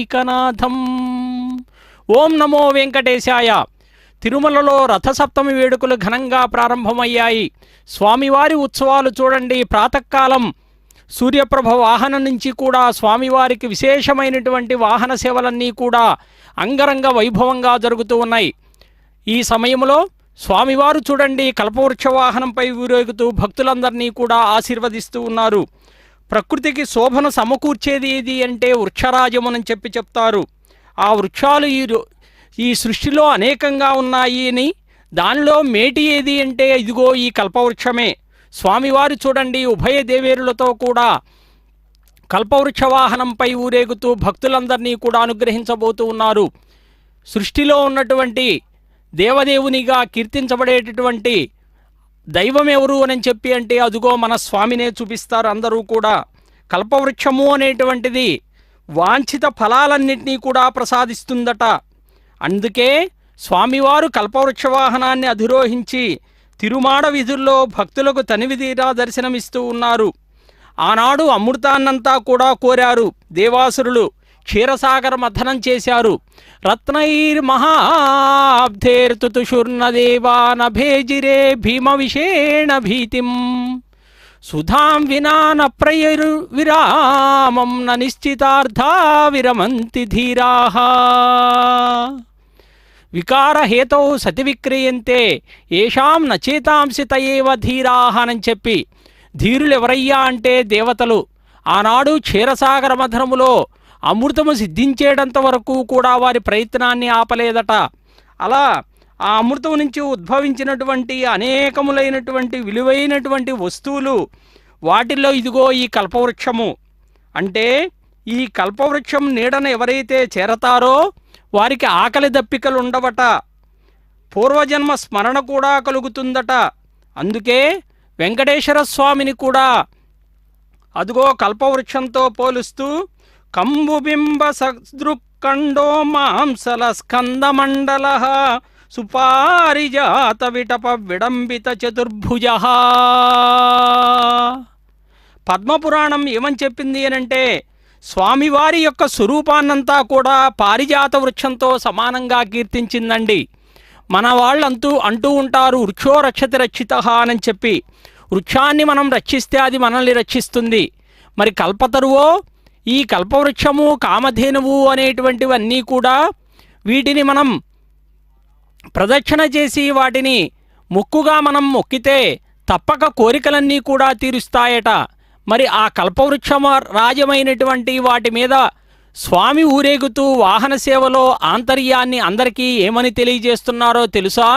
ఏకనాథం ఓం నమో వెంకటేశాయ. తిరుమలలో రథసప్తమి వేడుకలు ఘనంగా ప్రారంభమయ్యాయి. స్వామివారి ఉత్సవాలు చూడండి ప్రాతకాలం. సూర్యప్రభ వాహనం నుంచి కూడా స్వామివారికి విశేషమైనటువంటి వాహన సేవలన్నీ కూడా అంగరంగ వైభవంగా జరుగుతూ ఉన్నాయి. ఈ సమయంలో స్వామివారు చూడండి కల్పవృక్ష వాహనంపై ఊరేగుతూ భక్తులందరినీ కూడా ఆశీర్వదిస్తూ ఉన్నారు. ప్రకృతికి శోభను సమకూర్చేది ఏది అంటే వృక్షరాజమునని చెప్పి చెప్తారు. ఆ వృక్షాలు ఈ ఈ సృష్టిలో అనేకంగా ఉన్నాయి అని దానిలో మేటి ఏది అంటే ఇదిగో ఈ కల్పవృక్షమే. స్వామివారు చూడండి ఉభయ దేవేరులతో కూడా కల్పవృక్ష వాహనంపై ఊరేగుతూ భక్తులందరినీ కూడా అనుగ్రహించబోతూ ఉన్నారు. సృష్టిలో ఉన్నటువంటి దేవదేవునిగా కీర్తించబడేటటువంటి దైవం ఎవరు అని చెప్పి అంటే అదుగో మన స్వామినే చూపిస్తారు అందరూ కూడా. కల్పవృక్షము అనేటువంటిది వాంఛిత ఫలాలన్నింటినీ కూడా ప్రసాదిస్తుందట. అందుకే స్వామివారు కల్పవృక్ష వాహనాన్ని అధిరోహించి తిరుమాడ విధుల్లో భక్తులకు తనివిదీరా దర్శనమిస్తూ ఉన్నారు. ఆనాడు అమృతాన్నంతా కూడా కోరారు దేవాసురులు. క్షీరసాగర మథనం చేశారు. రత్నైర్మహాబ్ధేర్తుతుషుర్నదేవానభేజిరే భీమ విషేణ భీతిం. సుధాం వినా నప్రయరు ప్రయరు విరామం న నిశ్చితార్థా విరమంతి ధీరాహ వికారహేతౌ సతి విక్రియంతే ఏషాం నచేతాంసి తయేవ ధీరాహ అని చెప్పి ధీరులు ఎవరయ్యా అంటే దేవతలు. ఆనాడు క్షీరసాగర మధనములో అమృతము సిద్ధించేటంత వరకు కూడా వారి ప్రయత్నాన్ని ఆపలేదట. అలా ఆ అమృతం నుంచి ఉద్భవించినటువంటి అనేకములైనటువంటి విలువైనటువంటి వస్తువులు వాటిల్లో ఇదిగో ఈ కల్పవృక్షము. అంటే ఈ కల్పవృక్షం నీడన ఎవరైతే చేరతారో వారికి ఆకలి దప్పికలు ఉండవట. పూర్వజన్మ స్మరణ కూడా కలుగుతుందట. అందుకే వెంకటేశ్వర స్వామిని కూడా అదుగో కల్పవృక్షంతో పోలుస్తూ కంబుబింబ సదృక్కండో మాంసల స్కందమండల సుపారిజాత విటప విడంబిత చతుర్భుజ పద్మపురాణం ఏమని చెప్పింది అనంటే స్వామివారి యొక్క స్వరూపాన్నంతా కూడా పారిజాత వృక్షంతో సమానంగా కీర్తించిందండి. మన వాళ్ళంతూ అంటూ ఉంటారు వృక్షో రక్షతి రక్షిత అని చెప్పి వృక్షాన్ని మనం రక్షిస్తే అది మనల్ని రక్షిస్తుంది. మరి కల్పతరువో ఈ కల్పవృక్షము కామధేనువు అనేటువంటివన్నీ కూడా వీటిని మనం ప్రదక్షిణ చేసి వాటిని మొక్కుగా మనం మొక్కితే తప్పక కోరికలన్నీ కూడా తీరుస్తాయట. మరి ఆ కల్పవృక్షమ రాజమైనటువంటి వాటి మీద స్వామి ఊరేగుతూ వాహన సేవలో ఆంతర్యాన్ని అందరికీ ఏమని తెలియజేస్తున్నారో తెలుసా?